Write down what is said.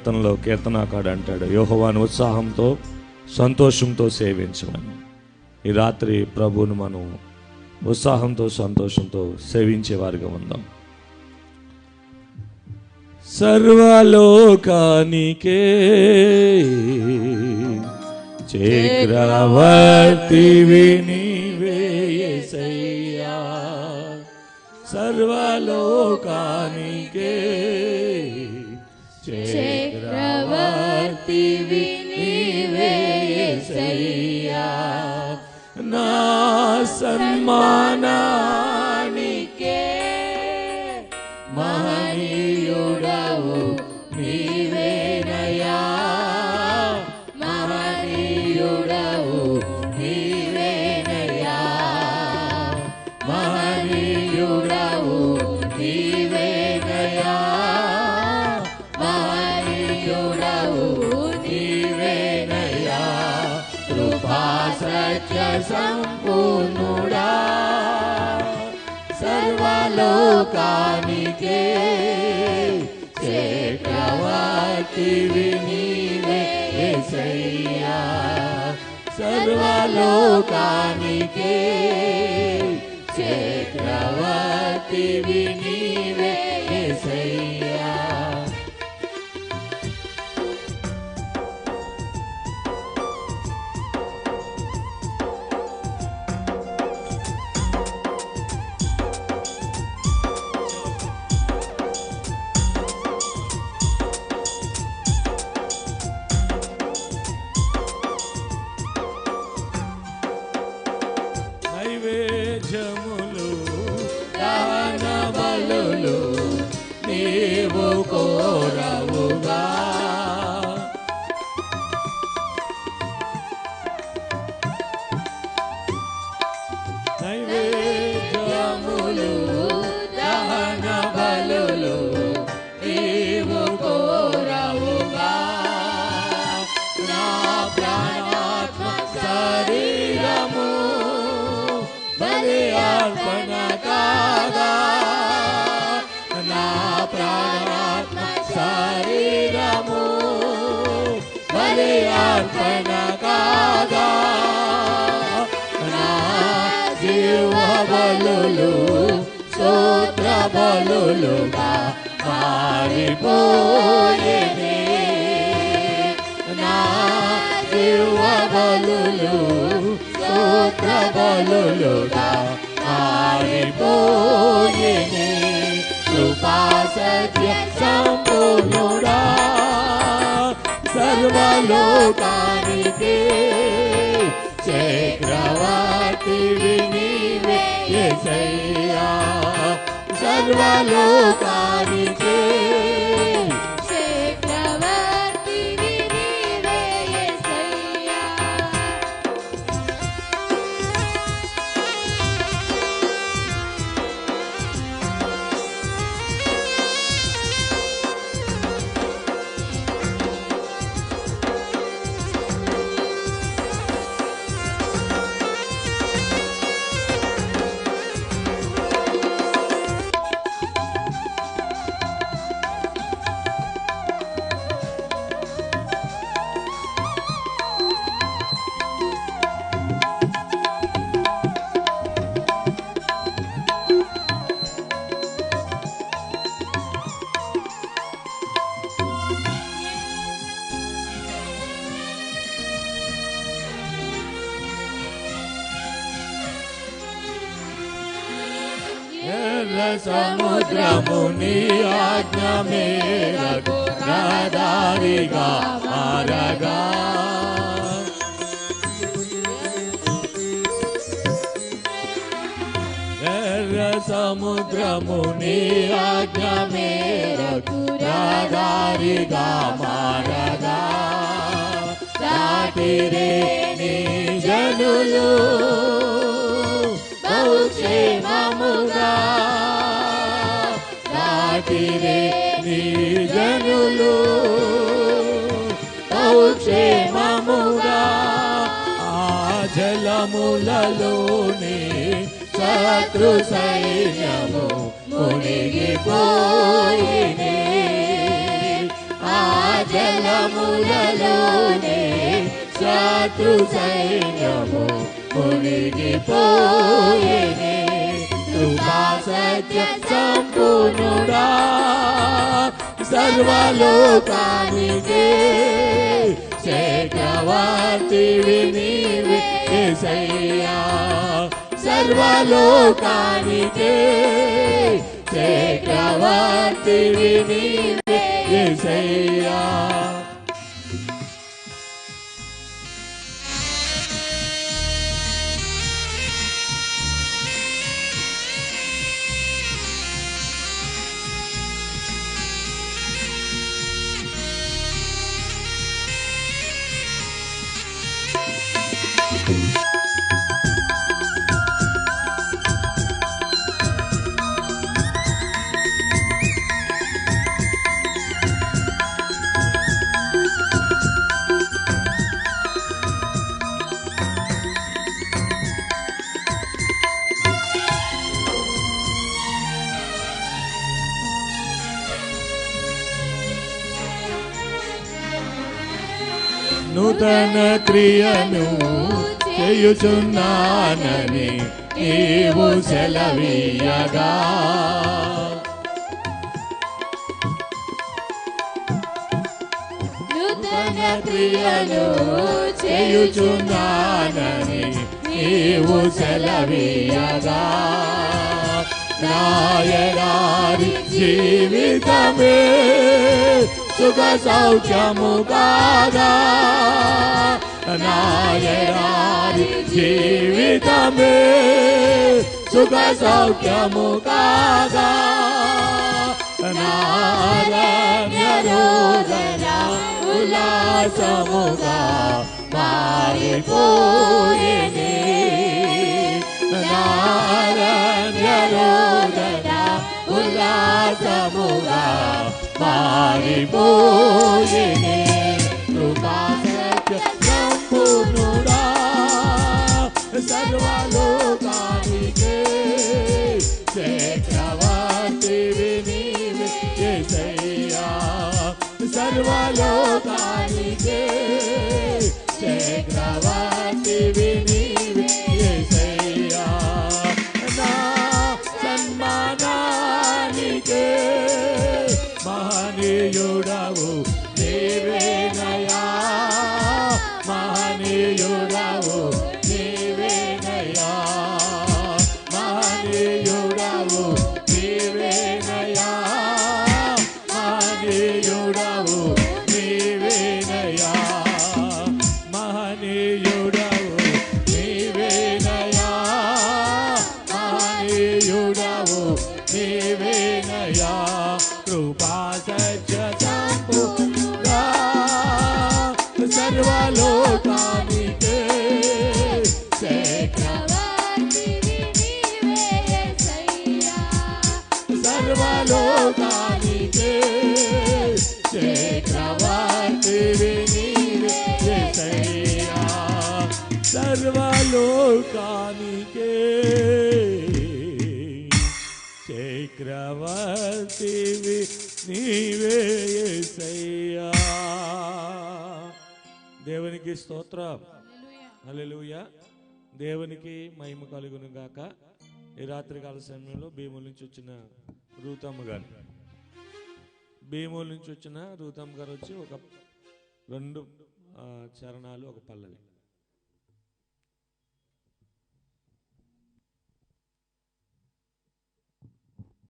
కీర్తనలో కీర్తనాకాడు అంటాడు యోహవాను ఉత్సాహంతో సంతోషంతో సేవించమని. ఈ రాత్రి ప్రభువును మనం ఉత్సాహంతో సంతోషంతో సేవించేవారిగా ఉందాం. సర్వలోకానికే చక్రవర్తి నీవే యేసయ్యా సర్వలోకానికే பார்த்திவி நீவேசையா நான் சன்மானா సర్వలోకానికే చక్రవర్తివి నీవే యేసయ్యా సర్వలోకానికే చక్రవర్తివి అర్పణ కాగా నా జీవ బలులు స్తోత్ర బలులుగా మారిపోయేనే నా జీవ బలులు స్తోత్ర బలులుగా మారిపోయేనే కృపా సత్య సంపూర్ణుడా लोकानिके चक्रवाति विनिवे येसय्या सर्वलोकानिके समुद्रमुनि आज्ञा में रघुनादारिगा मारगा। समुद्र मुनि आज्ञा में रघुनादारिगा मारगा रे नी जनुलू జలములలోనే శత్రు సైన్యము మునిగిపోయినే ఆ జలములలోనే శత్రు సైన్యము మునిగిపోయేనే కృపా సత్య సంపూర్ణుడా సర్వలోకానికే చక్రవర్తివి నీవే యేసయ్యా సర్వలోకానికే చక్రవర్తివి నీవే యేసయ్యా నూతన క్రియను చేయుచున్నానని నీవు సెలవీయగా. నూతన క్రియను చేయుచున్నానని నీవు సెలవీయగా. నాయనారి జీవితమే సుఖ సౌఖ్యము కాగా నాయనారి జీవితమే సుఖ సౌఖ్యము కాగా నారాయణ రోదన ఉల్లాసముగా మారిపోయేనే నారాయణ రోదన ఉల్లాసముగా మారిపోయేనే. కృపా సత్య సంపూర్ణుడా సర్వలోకానికే. చక్రవర్తివి నీవే యేసయ్యా సర్వలోకానికే. చక్రవర్తివి Savior. చక్రవర్తివి నీవే యేసయ్యా దేవునికి స్తోత్రం. హల్లెలూయా. దేవునికి మహిమ కలుగును గాక. ఈ రాత్రికాల సమయంలో భీముల నుంచి వచ్చిన రూతమ్మ గారు. భీముల నుంచి వచ్చిన రూతమ్మ గారు వచ్చి ఒక రెండు చరణాలు ఒక పల్లవి.